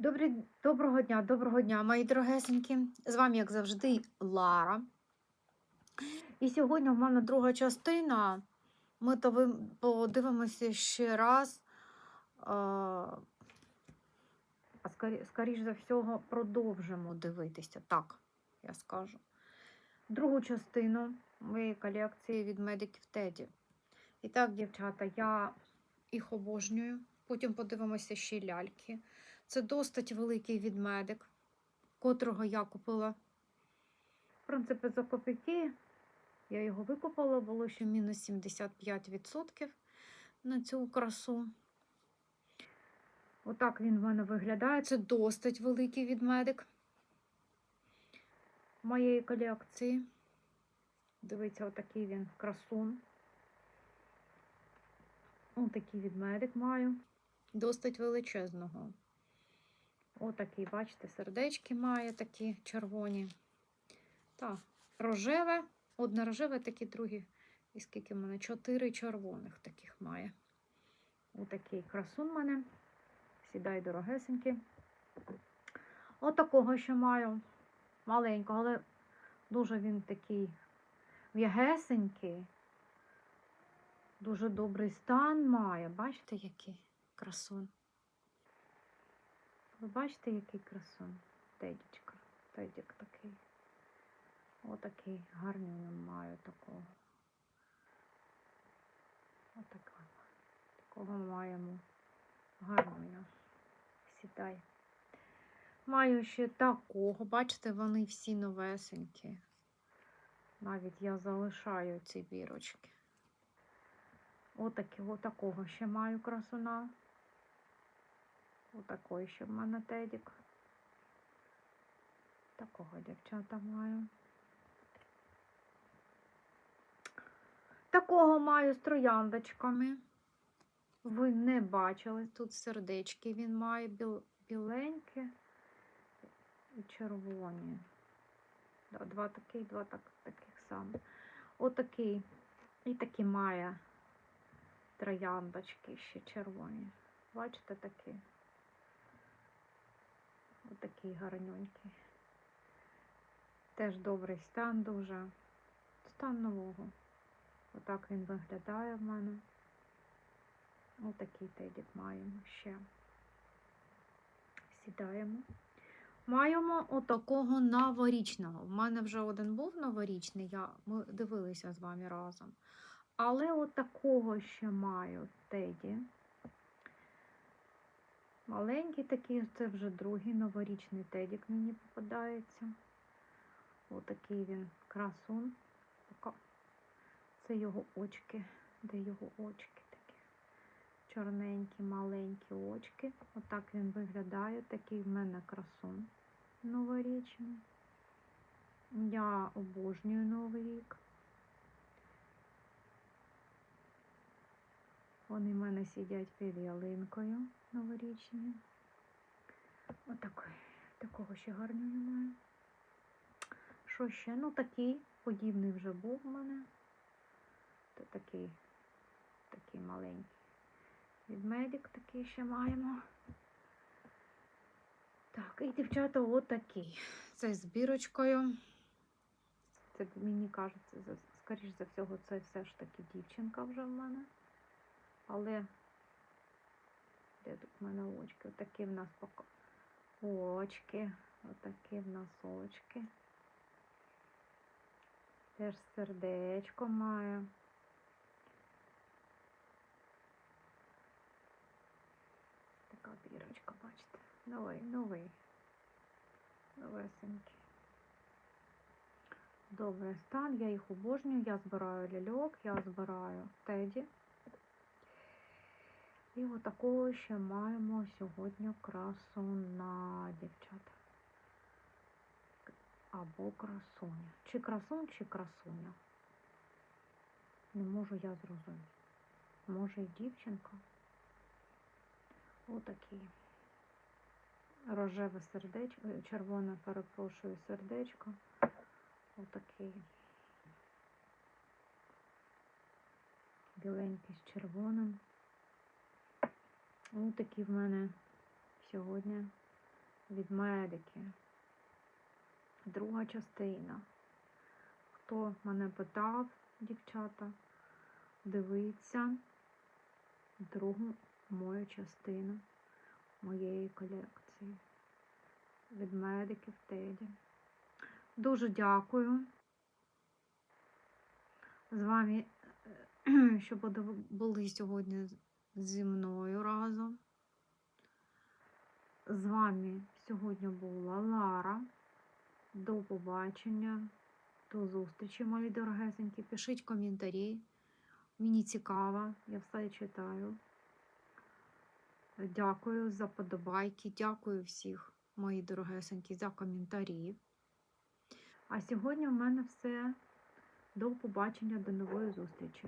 Добрі, доброго дня, доброго дня, мої дорогесенькі. З вами, як завжди, Лара. І сьогодні в мене друга частина. Ми то ви- подивимося ще раз. А скоріш за всього, продовжимо дивитися. Так, я скажу. Другу частину моєї колекції від медиків Теді. І так, дівчата, я їх обожнюю. Потім подивимося ще ляльки. Це досить великий відмедик, котрого я купила. В принципі, за копійки я його викупила, було ще мінус 75% на цю красу. Отак він в мене виглядає. Це досить великий відмедик моєї колекції. Дивіться, отакий він красун. Отакий відмедик маю. Досить величезного. Отакий, бачите, сердечки має такі червоні. Так, рожеве, одне рожеве, такі другі. І скільки в мене? Чотири червоних таких має. Отакий красун в мене. Сідай дорогесенький. Отакого ще маю. Маленького, але дуже він такий в'ягесенький. Дуже добрий стан має. Бачите, який красун. Ви бачите, який красун? Тедічка. Тедік такий. Отакий гарний маю такого. Отака. Такого маємо гарного. Сідай. Маю ще такого. Бачите, вони всі новесенькі. Навіть я залишаю ці бірочки. Отакого ще маю красуна. Отакий ще в мене тедік. Такого дівчата маю. Такого маю з трояндочками. Ви не бачили. Тут сердечки він має біл, біленькі і червоні. Да, два таких, два так, таких самих. Отакий. І такі має трояндочки ще червоні. Бачите такі? Отакий гарненький. Теж добрий стан дуже. Стан нового. Отак він виглядає в мене. Отакий тедік маємо ще. Сідаємо. Маємо отакого новорічного. У мене вже один був новорічний, я, ми дивилися з вами разом. Але отакого ще маю теді. Маленький такий, це вже другий новорічний тедік мені попадається. Отакий він красун. Це його очки. Де його очки такі? Чорненькі, маленькі очки. Отак він виглядає. Такий в мене красун новорічний. Я обожнюю Новий рік. Вони в мене сидять під ялинкою новорічною. Отакий. Такого ще гарного немає. Що ще? Ну такий подібний вже був у мене. Це такий, такий маленький. Відмедик такий ще маємо. Так, і дівчата отакий. Це з бірочкою. Це мені кажеться, скоріш за всього, це все ж таки дівчинка вже в мене. Але де тут в мене очки? Отакі в нас пока. Очки. Отакі в нас очки. Теж сердечко має. Така бірочка, бачите. Новий, новий. Новесенький. Добрий стан, я їх обожнюю. Я збираю ляльок, я збираю теді. І отакого ще маємо сьогодні красуна, дівчата. Або красуня. Чи красун, чи красуня. Не можу я зрозуміти. Може і дівчинка. Отакий. Рожеве сердечко, е, червоне, перепрошую, сердечко. Отакий. Біленький з червоним. Ось такі в мене сьогодні від медики. Друга частина. Хто мене питав, дівчата, дивиться другу мою частину моєї колекції від медиків Теді. Дуже дякую. З вами, е, що були- сьогодні зі мною разом. З вами сьогодні була Лара. До побачення, до зустрічі, мої дорогесенькі. Пишіть коментарі. Мені цікаво, я все читаю. Дякую за подобайки, дякую всіх, мої дорогесенькі, за коментарі. А сьогодні в мене все. До побачення, до нової зустрічі.